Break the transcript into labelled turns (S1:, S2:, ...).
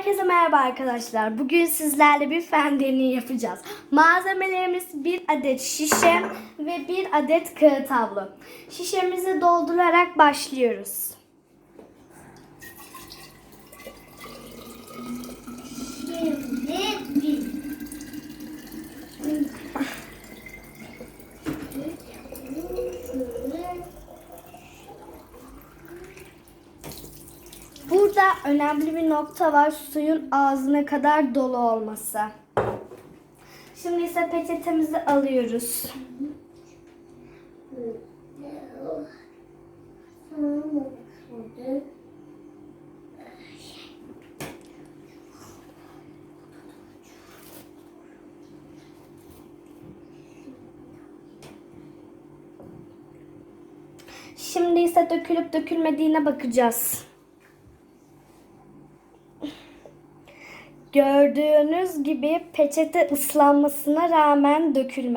S1: Herkese merhaba arkadaşlar. Bugün sizlerle bir fen deneyi yapacağız. Malzemelerimiz bir adet şişe ve bir adet kağıt havlu. Şişemizi doldurarak başlıyoruz. Burada önemli bir nokta var. Suyun ağzına kadar dolu olması. Şimdi ise peçetemizi alıyoruz. Şimdi ise dökülüp dökülmediğine bakacağız. Gördüğünüz gibi peçete ıslanmasına rağmen dökülmedi.